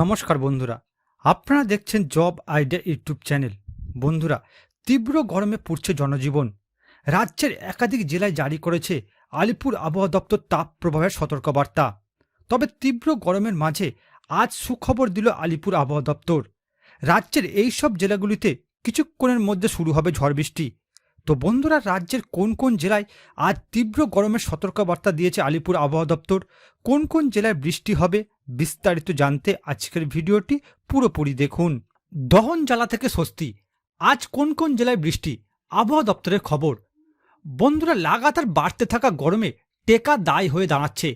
নমস্কার বন্ধুরা, আপনারা দেখছেন জব আইডিয়া ইউটিউব চ্যানেল। বন্ধুরা, তীব্র গরমে পড়ছে জনজীবন। রাজ্যের একাধিক জেলায় জারি করেছে আলিপুর আবহাওয়া দপ্তর তাপ প্রবাহের সতর্কবার্তা। তবে তীব্র গরমের মাঝে আজ সুখবর দিল আলিপুর আবহাওয়া দপ্তর। রাজ্যের এই সব জেলাগুলিতে কিছুক্ষণের মধ্যে শুরু হবে ঝড় বৃষ্টি। তো বন্ধুরা, রাজ্যের কোন কোন জেলায় আজ তীব্র গরমের সতর্কবার্তা দিয়েছে আলিপুর আবহাওয়া দপ্তর? কোন কোন জেলায় বৃষ্টি হবে? বিস্তারিত জানতে আজকের ভিডিওটি পুরোপুরি দেখুন। দহন জ্বালা থেকে স্বস্তি। আজ কোন কোন জেলায় বৃষ্টি? আবহাওয়া দপ্তরের খবর। বন্ধুরা, লাগাতার বাড়তে থাকা গরমে টেকা দায় হয়ে দাঁড়াচ্ছে।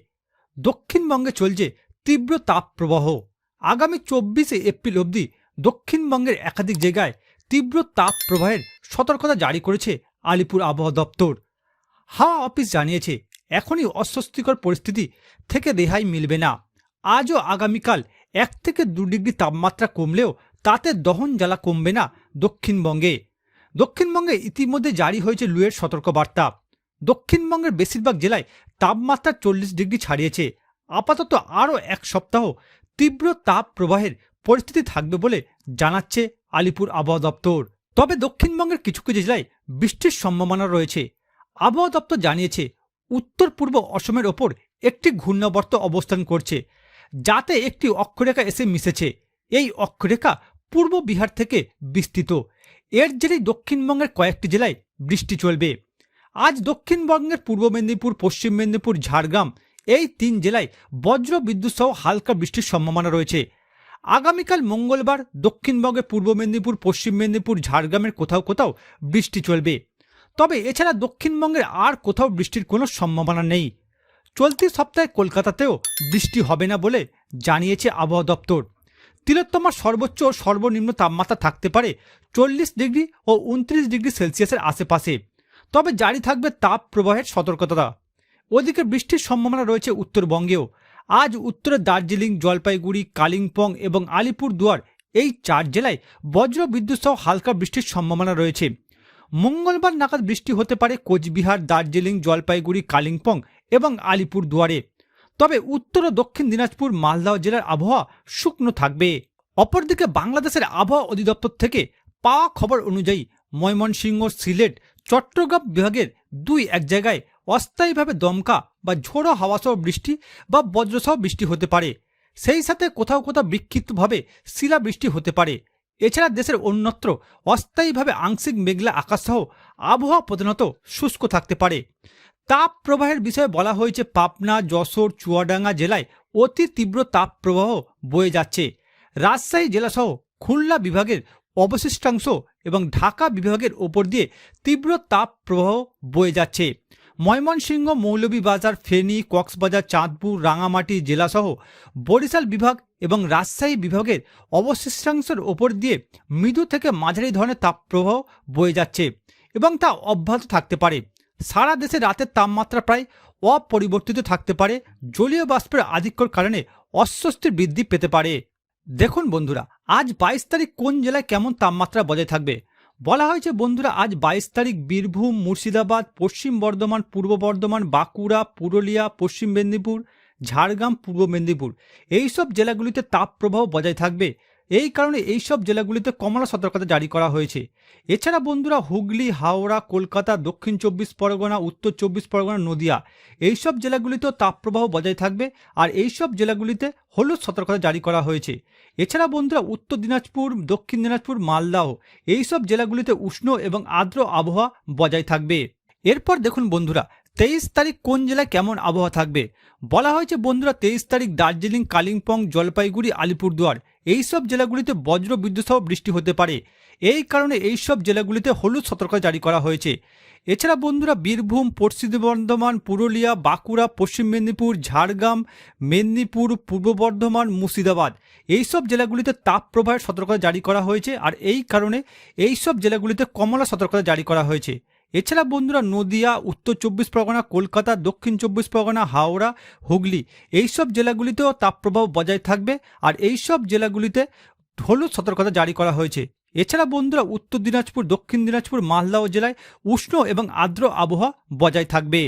দক্ষিণবঙ্গে চলছে তীব্র তাপ প্রবাহ আগামী চব্বিশে এপ্রিল অবধি দক্ষিণবঙ্গের একাধিক জায়গায় তীব্র তাপ প্রবাহের সতর্কতা জারি করেছে আলিপুর আবহাওয়া দপ্তর। হাওয়া অফিস জানিয়েছে, এখনই অস্বস্তিকর পরিস্থিতি থেকে রেহাই মিলবে না। আজও আগামীকাল এক থেকে দু ডিগ্রি তাপমাত্রা কমলেও তাতে দহন জ্বালা কমবে না দক্ষিণবঙ্গে। দক্ষিণবঙ্গে ইতিমধ্যে জারি হয়েছে লুয়ের সতর্কবার্তা। দক্ষিণবঙ্গের বেশিরভাগ জেলায় তাপমাত্রা চল্লিশ ডিগ্রি ছাড়িয়েছে। আপাতত আরও এক সপ্তাহ তীব্র তাপ প্রবাহের পরিস্থিতি থাকবে বলে জানাচ্ছে আলিপুর আবহাওয়া দপ্তর। তবে দক্ষিণবঙ্গের কিছু কিছু জেলায় বৃষ্টির সম্ভাবনা রয়েছে। আবহাওয়া দপ্তর জানিয়েছে, উত্তর পূর্ব অসমের ওপর একটি ঘূর্ণাবর্ত অবস্থান করছে, যাতে একটি অক্ষরেখা এসে মিশেছে। এই অক্ষরেখা পূর্ব বিহার থেকে বিস্তৃত। এর জেরেই দক্ষিণবঙ্গের কয়েকটি জেলায় বৃষ্টি চলবে। আজ দক্ষিণবঙ্গের পূর্ব মেদিনীপুর, পশ্চিম মেদিনীপুর, ঝাড়গ্রাম এই তিন জেলায় বজ্র বিদ্যুৎ সহ হালকা বৃষ্টির সম্ভাবনা রয়েছে। আগামীকাল মঙ্গলবার দক্ষিণবঙ্গে পূর্ব মেদিনীপুর, পশ্চিম মেদিনীপুর, ঝাড়গ্রামের কোথাও কোথাও বৃষ্টি চলবে। তবে এছাড়া দক্ষিণবঙ্গের আর কোথাও বৃষ্টির কোনো সম্ভাবনা নেই। চলতি সপ্তাহে কলকাতাতেও বৃষ্টি হবে না বলে জানিয়েছে আবহাওয়া দপ্তর। তিলোত্তমার সর্বোচ্চ ও সর্বনিম্ন তাপমাত্রা থাকতে পারে চল্লিশ ডিগ্রি ও উনত্রিশ ডিগ্রি সেলসিয়াসের আশেপাশে। তবে জারি থাকবে তাপ প্রবাহের সতর্কতা। ওদিকে বৃষ্টির সম্ভাবনা রয়েছে উত্তরবঙ্গেও। আজ উত্তরে দার্জিলিং, জলপাইগুড়ি, কালিম্পং এবং আলিপুর দুয়ার এই চার জেলায় বজ্র বিদ্যুৎ সহ হালকা বৃষ্টির সম্ভাবনা রয়েছে। মঙ্গলবার নাগাদ বৃষ্টি হতে পারে কোচবিহার, দার্জিলিং, জলপাইগুড়ি, কালিম্পং এবং আলিপুর দুয়ারে তবে উত্তর ও দক্ষিণ দিনাজপুর, মালদহ জেলার আবহাওয়া শুকনো থাকবে। অপরদিকে বাংলাদেশের আবহাওয়া অধিদপ্তর থেকে পাওয়া খবর অনুযায়ী ময়মনসিংহ, সিলেট, চট্টগ্রাম বিভাগের দুই এক জায়গায় অস্থায়ীভাবে দমকা বা ঝোড়ো হাওয়াসহ বৃষ্টি বা বজ্রসহ বৃষ্টি হতে পারে। সেই সাথে কোথাও কোথাও বিক্ষিপ্তভাবে শিলা বৃষ্টি হতে পারে। এছাড়া দেশের অন্যত্র অস্থায়ীভাবে আংশিক মেঘলা আকাশসহ আবহাওয়া প্রধানত শুষ্ক থাকতে পারে। তাপ প্রবাহের বিষয়ে বলা হয়েছে, পাবনা, যশোর, চুয়াডাঙ্গা জেলায় অতি তীব্র তাপ প্রবাহ বয়ে যাচ্ছে। রাজশাহী জেলাসহ খুলনা বিভাগের অবশিষ্টাংশ এবং ঢাকা বিভাগের ওপর দিয়ে তীব্র তাপ প্রবাহ বয়ে যাচ্ছে। ময়মনসিংহ মৌলভীবাজার, ফেনী, কক্সবাজার, চাঁদপুর, রাঙামাটি জেলাসহ বরিশাল বিভাগ এবং রাজশাহী বিভাগের অবশিষ্টাংশের ওপর দিয়ে মৃদু থেকে মাঝারি ধরনের তাপপ্রবাহ বয়ে যাচ্ছে এবং তা অব্যাহত থাকতে পারে। সারা দেশে রাতের তাপমাত্রা প্রায় অপরিবর্তিত থাকতে পারে। জলীয় বাষ্পের আধিক্যর কারণে অস্বস্তির বৃদ্ধি পেতে পারে। দেখুন বন্ধুরা, আজ বাইশ তারিখ কোন জেলায় কেমন তাপমাত্রা বজায় থাকবে? বলা হয়েছে, বন্ধুরা, আজ বাইশ তারিখ বীরভূম, মুর্শিদাবাদ, পশ্চিম বর্ধমান, পূর্ব বর্ধমান, বাঁকুড়া, পুরুলিয়া, পশ্চিম মেদিনীপুর, ঝাড়গ্রাম, পূর্ব মেদিনীপুর। এইসব জেলাগুলিতে তাপপ্রবাহ বজায় থাকবে। এই কারণে এইসব জেলাগুলিতে কমলা সতর্কতা জারি করা হয়েছে। এছাড়া বন্ধুরা হুগলি, হাওড়া, কলকাতা, দক্ষিণ চব্বিশ পরগনা, উত্তর চব্বিশ পরগনা, নদিয়া, এইসব জেলাগুলিতেও তাপপ্রবাহ বজায় থাকবে আর এইসব জেলাগুলিতে হলুদ সতর্কতা জারি করা হয়েছে। এছাড়া বন্ধুরা উত্তর দিনাজপুর, দক্ষিণ দিনাজপুর, মালদাহ, এইসব জেলাগুলিতে উষ্ণ এবং আর্দ্র আবহাওয়া বজায় থাকবে। এরপর দেখুন বন্ধুরা, তেইশ তারিখ কোন জেলায় কেমন আবহাওয়া থাকবে? বলা হয়েছে বন্ধুরা, তেইশ তারিখ দার্জিলিং, কালিম্পং, জলপাইগুড়ি, আলিপুরদুয়ার এইসব জেলাগুলিতে বজ্র বিদ্যুৎ সহ বৃষ্টি হতে পারে। এই কারণে এই সব জেলাগুলিতে হলুদ সতর্কতা জারি করা হয়েছে। এছাড়া বন্ধুরা বীরভূম, পশ্চিম বর্ধমান, পুরুলিয়া, বাঁকুড়া, পশ্চিম মেদিনীপুর, ঝাড়গ্রাম, মেদিনীপুর, পূর্ব বর্ধমান, মুর্শিদাবাদ এইসব জেলাগুলিতে তাপ প্রবাহের সতর্কতা জারি করা হয়েছে। আর এই কারণে এইসব জেলাগুলিতে কমলা সতর্কতা জারি করা হয়েছে। এছাড়া বন্ধুরা নদিয়া, উত্তর চব্বিশ পরগনা, কলকাতা, দক্ষিণ চব্বিশ পরগনা, হাওড়া, হুগলি, এইসব জেলাগুলিতেও তাপপ্রবাহ বজায় থাকবে আর এইসব জেলাগুলিতে হলুদ সতর্কতা জারি করা হয়েছে। এছাড়া বন্ধুরা উত্তর দিনাজপুর, দক্ষিণ দিনাজপুর মালদাও জেলায় উষ্ণ এবং আর্দ্র আবহাওয়া বজায় থাকবে।